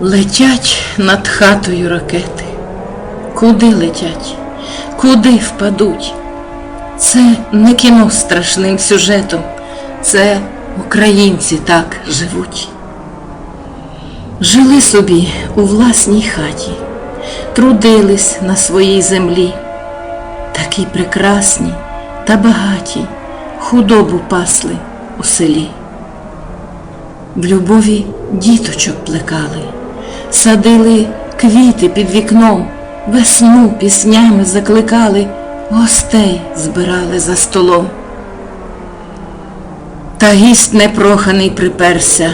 Летять над хатою ракети. Куди летять? Куди впадуть? Це не кіно з страшним сюжетом, це українці так живуть. Жили собі у власній хаті, трудились на своїй землі, такі прекрасні та багаті, худобу пасли у селі. В любові діточок плекали, садили квіти під вікном, весну піснями закликали, гостей збирали за столом. Та гість непроханий приперся,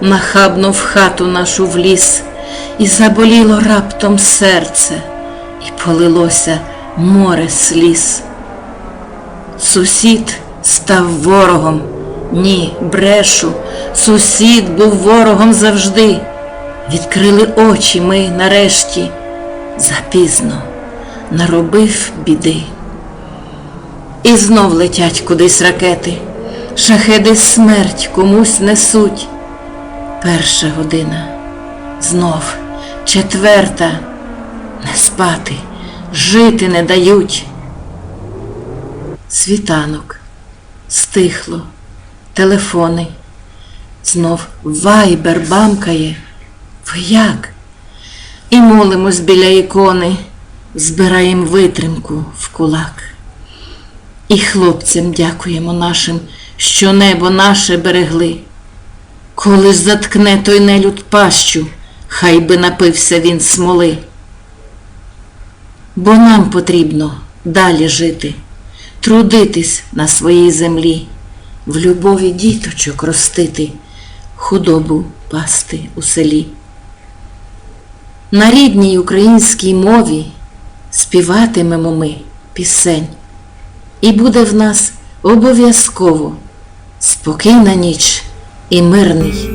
нахабно в хату нашу вліз, і заболіло раптом серце, і полилося море сліз. Сусід став ворогом, ні, брешу, сусід був ворогом завжди. Відкрили очі ми нарешті, запізно. Наробив біди. І знов летять кудись ракети, шахеди смерть комусь несуть. Перша година, знов. Четверта, не спати, жити не дають. Світанок, стихло, телефони, знов вайбер бамкає. Ви як? І молимось біля ікони, збираєм витримку в кулак. І хлопцям дякуємо нашим, що небо наше берегли. Коли заткне той нелюд пащу, хай би напився він смоли. Бо нам потрібно далі жити, трудитись на своїй землі, в любові діточок ростити, худобу пасти у селі. На рідній українській мові співатимемо ми пісень, і буде в нас обов'язково спокійна ніч і мирний